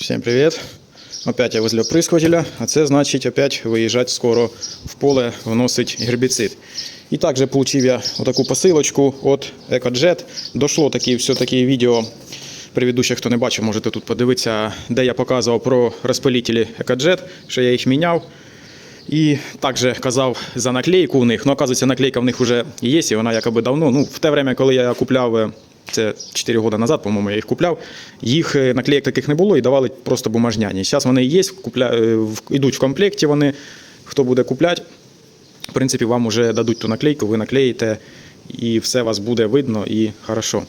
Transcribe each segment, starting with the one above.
Всем привет! Опять я возле оприскувателя, а це значить опять виїжджати скоро в поле вносить гербіцид. І також получив я отаку посилочку від EcoJet. Дошло такі все-таки відео предыдущих, хто не бачив, можете тут подивитися, де я показував про розпилителі EcoJet, що я їх міняв. І також казав за наклейку у них. Ну, оказується, наклейка в них вже є, і вона якоби давно. Ну, в те время, коли я купляв, е, це 4 роки назад, по-моєму, я їх купляв, їх е, наклеїк таких не було і давали просто бумажняні. Зараз вони є, купля... е, йдуть в комплекті вони. Хто буде купляти, в принципі, вам вже дадуть ту наклейку, ви наклеїте, і все вас буде видно і хорошо.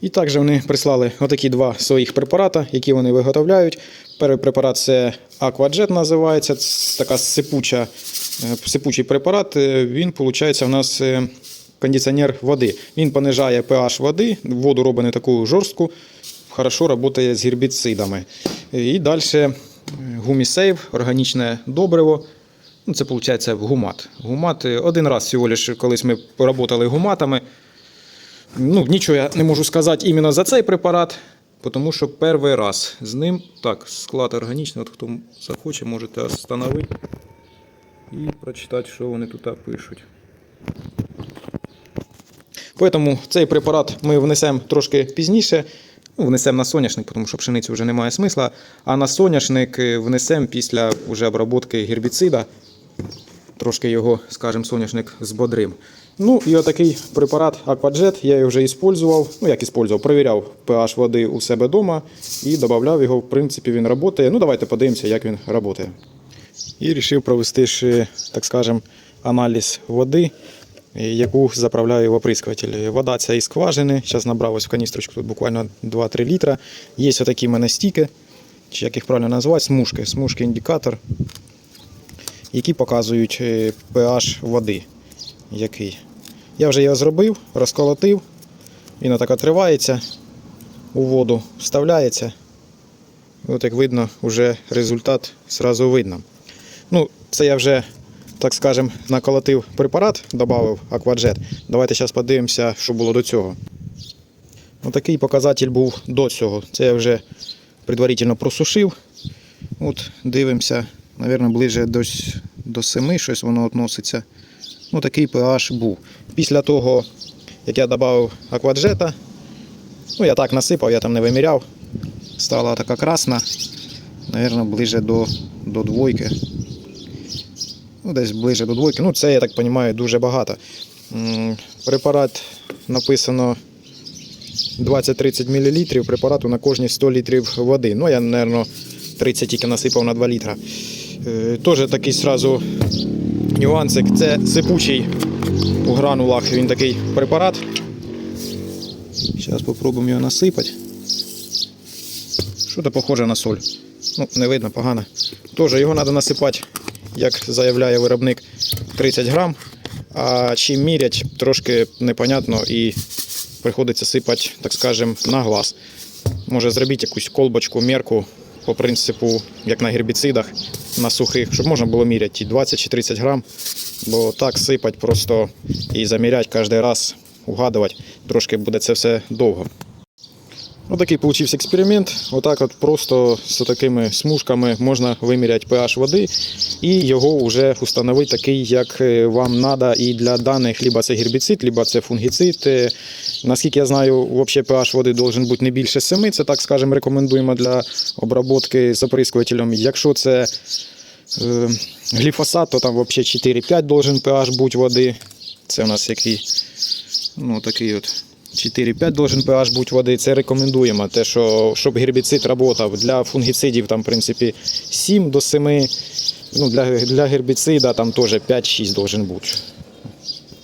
І також вони прислали отакі два своїх препарати, які вони виготовляють. Перший препарат це Aquajet називається. Це така сипуча, е, сипучий препарат. Е, Він, виходить, у нас е, кондиціонер води. Він понижає pH води, воду робить не таку жорстку, хорошо працює з гербіцидами. Е, І далі гумісейв, органічне добриво. Ну, це виходить гумат. Гумат е, один раз всього лиш, колись ми поработали гуматами. Ну, нічого я не можу сказати іменно за цей препарат, тому що перший раз з ним. Так, склад органічний, от хто захоче, можете встановити і прочитати, що вони тут пишуть. Тому цей препарат ми внесемо трошки пізніше. Ну, внесемо на соняшник, тому що пшениці вже немає смисла. А на соняшник е, внесемо після вже обробки гербіцида трошки його, скажімо, соняшник збодрим. Ну і отакий препарат Aquajet я його вже іспользував. Ну як іспользував, перевіряв pH води у себе вдома і додавав його. В принципі, він працює. Ну давайте подивимося, як він працює. І вирішив провести ще, так скажемо, аналіз води, яку заправляю в оприскуватель. Вода ця із скважини. Зараз набрав в каністрочку тут буквально 2-3 літра. Є отакі в мене стіки, чи як їх правильно називати, смужки. Смужки індикатор які показують е, pH води. Який. Я вже його зробив, розколотив. Він отак отривається, у воду вставляється. От як видно, вже результат зразу видно. Ну, це я вже, так скажем, наколотив препарат, додав Aquajet. Давайте зараз подивимося, що було до цього. Отакий показатель був до цього. Це я вже предварительно просушив. От дивимося, мабуть, ближе до, до 7 щось воно відноситься. Ну, такий pH був. Після того, як я додав акваджета, ну я так насипав, я там не виміряв. Стала така красна, мабуть, ближе до, до двойки. Ну, десь ближе до двойки. Ну, це, я так розумію, дуже багато. Препарат написано 20-30 мл препарату на кожні 100 літрів води. Ну, я, мабуть, 30 тільки насипав на 2 літра. Е, Теж такий сразу нюансик. Це сипучий у гранулах. Він такий препарат. Зараз спробуємо його насипати. Що то похоже на соль. Ну, не видно, погано. Теж його треба насипати, як заявляє виробник, 30 грам. А чим мірять, трошки непонятно і приходиться сипати, так скажем, на глаз. Може зробіть якусь колбочку, мерку по принципу, як на гербіцидах, на сухих, щоб можна було міряти 20 чи 30 грам. Бо так сипать просто і заміряти кожен раз, угадувати, трошки буде це все довго. Отакий получився експеримент. Отак от просто з такими смужками можна виміряти pH води і його вже встановити такий, як е, вам треба і для даних, либо це гербіцид, либо це фунгіцид. Е, Наскільки я знаю, взагалі pH води должен бути не більше 7, це так скажемо рекомендуємо для обробки з оприскувателем. Якщо це е, гліфосат, то там взагалі 4-5 должен pH бути води. Це у нас який ну, такий от 4-5 должен pH бути води. Це рекомендуємо. Те, що щоб гербіцид працював. Для фунгіцидів там, в принципі, 7 до 7. Ну, для, для гербіцида там теж 5-6 должен бути.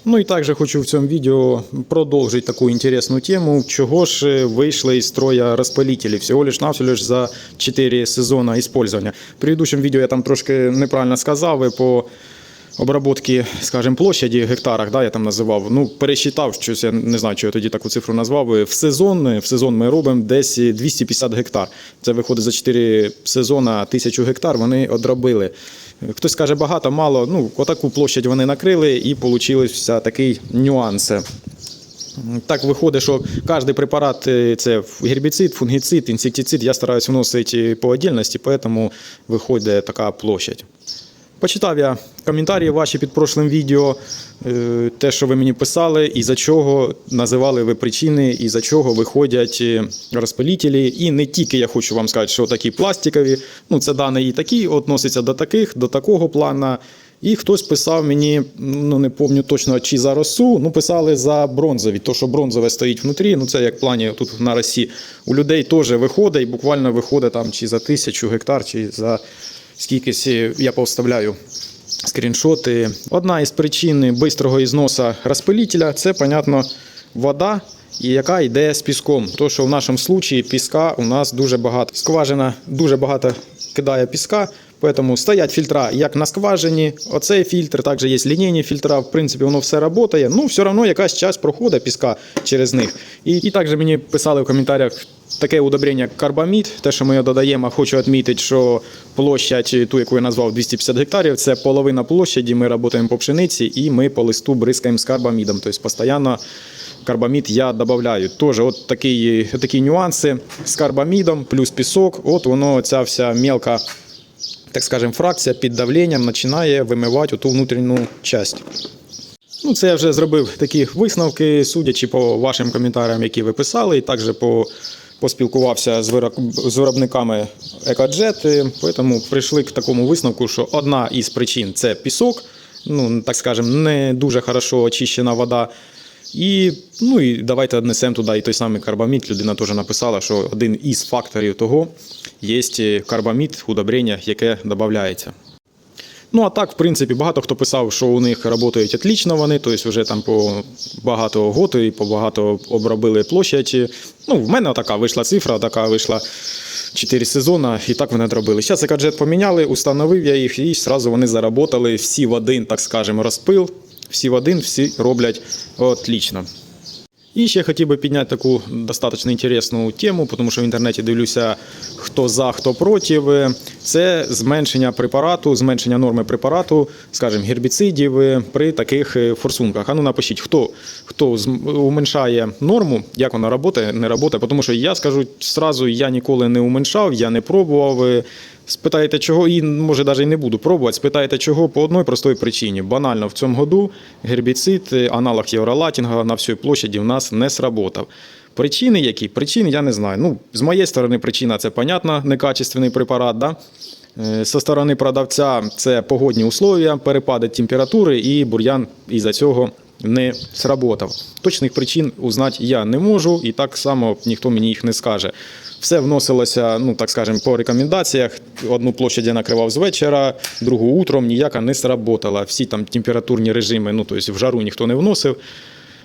Ну і також хочу в цьому відео продовжити таку інтересну тему, чого ж е, вийшли із строя розпилителі всього лиш навсього лиш за 4 сезони использования. В предыдущем відео я там трошки неправильно сказав і по обработки, скажімо, площаді гектарах, да, я там називав. Ну, пересчитав щось, я не знаю, чи я тоді таку цифру назвав. В сезон, в сезон ми робимо десь 250 гектар. Це виходить за 4 сезони 1000 гектар, вони одробили. Хтось каже багато, мало. Ну, отаку площадь вони накрили і вийшов такий нюанс. Так виходить, що кожен препарат е, це гербіцид, фунгіцид, інсектицид. Я стараюсь вносити по отдельності, тому виходить така площадь. Почитав я коментарі ваші під прошлим відео, е, те, що ви мені писали, і за чого називали ви причини, і за чого виходять е, розпилітелі. І не тільки я хочу вам сказати, що такі пластикові, ну це дані і такі, относяться до таких, до такого плана. І хтось писав мені, ну не пам'ятаю точно, чи за росу, ну писали за бронзові, то що бронзове стоїть внутрі, ну це як в плані тут на росі. У людей теж виходить, і буквально виходить там чи за тисячу гектар, чи за скількись я повставляю скріншоти. Одна із причин швидкого ізносу розпилителя це, понятно, вода, яка йде з піском. То, що в нашому випадку піска у нас дуже багато. Скважина дуже багато кидає піска. Поэтому стоять фільтра як на скважині, оцей фільтр, також є лінійні фільтра, в принципі, воно все працює. Ну, все одно якась час проходить піска через них. І, і також мені писали в коментарях таке удобрення як карбамід, те, що ми його додаємо, хочу відмітити, що площадь, ту, яку я назвав 250 гектарів, це половина площаді, ми працюємо по пшениці і ми по листу бризкаємо з карбамідом. Тобто постійно карбамід я додаю. Теж от такі, такі нюанси з карбамідом, плюс пісок, от воно ця вся мелка так скажем, фракція під давленням починає вимивати ту внутрішню частину. Ну, це я вже зробив такі висновки, судячи по вашим коментарям, які ви писали, і також по, поспілкувався з, вироб- з виробниками Екоджет, тому прийшли к такому висновку, що одна із причин це пісок, ну, так скажем, не дуже хорошо очищена вода. І, ну, і давайте однесемо туди і той самий карбамід. Людина теж написала, що один із факторів того є карбамід, удобрення, яке додається. Ну, а так, в принципі, багато хто писав, що у них працюють отлично вони, тобто вже там по багато год і по багато обробили площадь. Ну, в мене така вийшла цифра, така вийшла 4 сезони, і так вони зробили. Зараз екаджет поміняли, установив я їх, і одразу вони заработали всі в один, так скажемо, розпил. Всі в один, всі роблять отлично. І ще хотів би підняти таку достатньо інтересну тему, тому що в інтернеті дивлюся, хто за, хто проти. Це зменшення препарату, зменшення норми препарату, скажімо, гербіцидів е, при таких е, форсунках. А ну напишіть, хто, хто уменшає норму, як вона працює, не працює. Тому що я скажу зразу, я ніколи не уменшав, я не пробував. Спитаєте чого, і може навіть не буду пробувати. Спитаєте чого по одній простій причині. Банально в цьому году гербіцид, е, аналог євролатінга на всій площаді в нас не сработав. Причини які? Причини я не знаю. Ну, з моєї сторони, причина це понятно, некачественний препарат. Да? Е, Со сторони продавця це погодні условия, перепади температури і бур'ян із-за цього не сработав. Точних причин узнати я не можу, і так само ніхто мені їх не скаже. Все вносилося, ну так скажемо, по рекомендаціях. Одну площадь я накривав з вечора, другу утром ніяка не сработала. Всі там температурні режими, ну тобто в жару ніхто не вносив.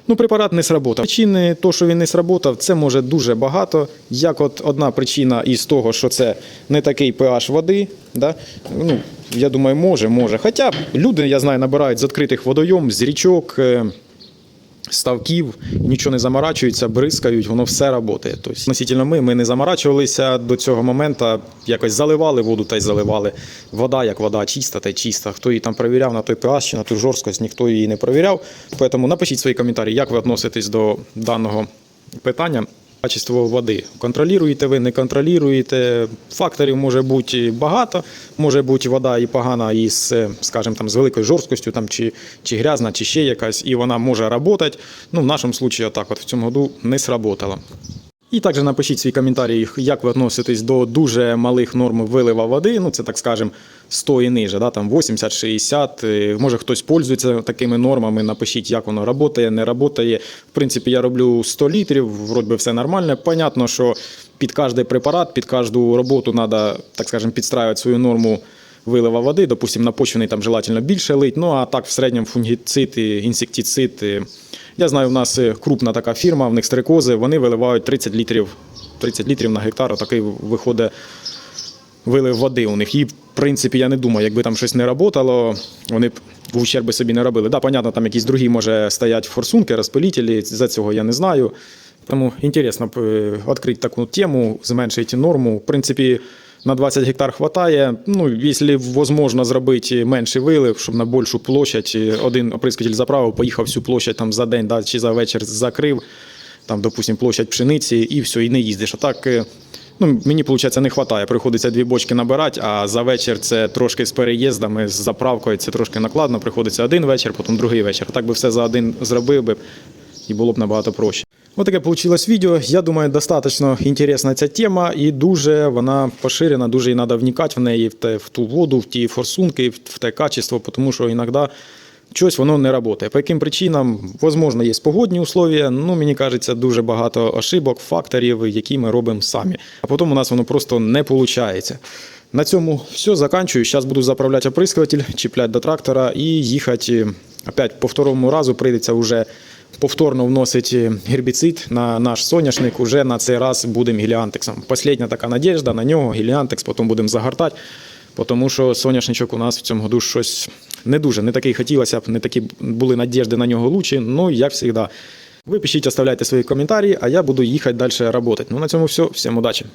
Ну, препарат не сработав. Причини того, що він не сработав, це може дуже багато. Як от одна причина із того, що це не такий pH води. Да? Ну, я думаю, може, може. Хоча люди, я знаю, набирають з відкритих водойом, з річок. е, ставків, нічого не заморачується, бризкають, воно все працює. Тобто, носительно ми, ми не заморачувалися до цього моменту, якось заливали воду та й заливали. Вода як вода, чиста та й чиста. Хто її там перевіряв на той pH на ту жорсткость, ніхто її не перевіряв. Тому напишіть свої коментарі, як ви відноситесь до даного питання. Качество води. Контролюєте ви, не контролюєте. Факторів може бути багато. Може бути вода і погана із, е, скажімо, там, з великою жорсткістю, там, чи, чи грязна, чи ще якась, і вона може працювати. Ну, в нашому випадку, отак от в цьому году не сработало. І також напишіть свій коментарі, як ви відноситесь до дуже малих норм вилива води. Ну, це так скажемо 100 і ниже, да, там 80-60. Е, Може хтось пользується такими нормами. Напишіть, як воно працює, не працює. В принципі, я роблю 100 літрів, вроді все нормально. Понятно, що під кожний препарат, під кожну роботу треба, так скажемо, підстраювати свою норму вилива води. Допустим, на почвений там желательно більше лить. Ну а так в середньому фунгіцид, інсектицид. Я знаю, у нас крупна така фірма, в них стрикози, вони виливають 30 літрів, 30 літрів на гектар. Такий виходить вилив води у них. І, в принципі, я не думаю, якби там щось не працювало, вони б в ущерби собі не робили. Да, понятно, там якісь другі, може, стоять форсунки, розпилітелі, за цього я не знаю. Тому інтересно е, відкрити таку тему, зменшити норму. В принципі, на 20 гектар хватає. Ну, якщо можливо зробити менший вилив, щоб на більшу площадь один оприскуватель заправив, поїхав всю площадь там за день да, чи за вечір закрив, там, допустим, площадь пшениці, і все, і не їздиш. А так, е, ну, мені, виходить, не вистачає. Приходиться дві бочки набирати, а за вечір це трошки з переїздами, з заправкою, це трошки накладно. Приходиться один вечір, потім другий вечір. Так би все за один зробив би, і було б набагато проще. Ось таке вийшло відео. Я думаю, достатньо інтересна ця тема і дуже вона поширена, дуже і треба вникати в неї, в, те, в ту воду, в ті форсунки, в те качество, тому що іноді щось воно не працює. По яким причинам? Можливо, є погодні условия, ну мені кажеться, дуже багато ошибок, факторів, які ми робимо самі. А потім у нас воно просто не виходить. На цьому все, заканчую. Зараз буду заправляти оприскуватель, чіпляти до трактора і їхати. Опять по второму разу прийдеться вже повторно вносити гербіцид на наш соняшник. Уже на цей раз будемо гіліантексом. Последня така надіжда на нього, гіліантекс, потім будемо загортати. Тому що соняшничок у нас в цьому году щось не дуже, не такий хотілося б, не такі були надіжди на нього лучі. Ну, як завжди. Ви пишіть, оставляйте свої коментарі, а я буду їхати далі працювати. Ну, на цьому все. Всім удачі!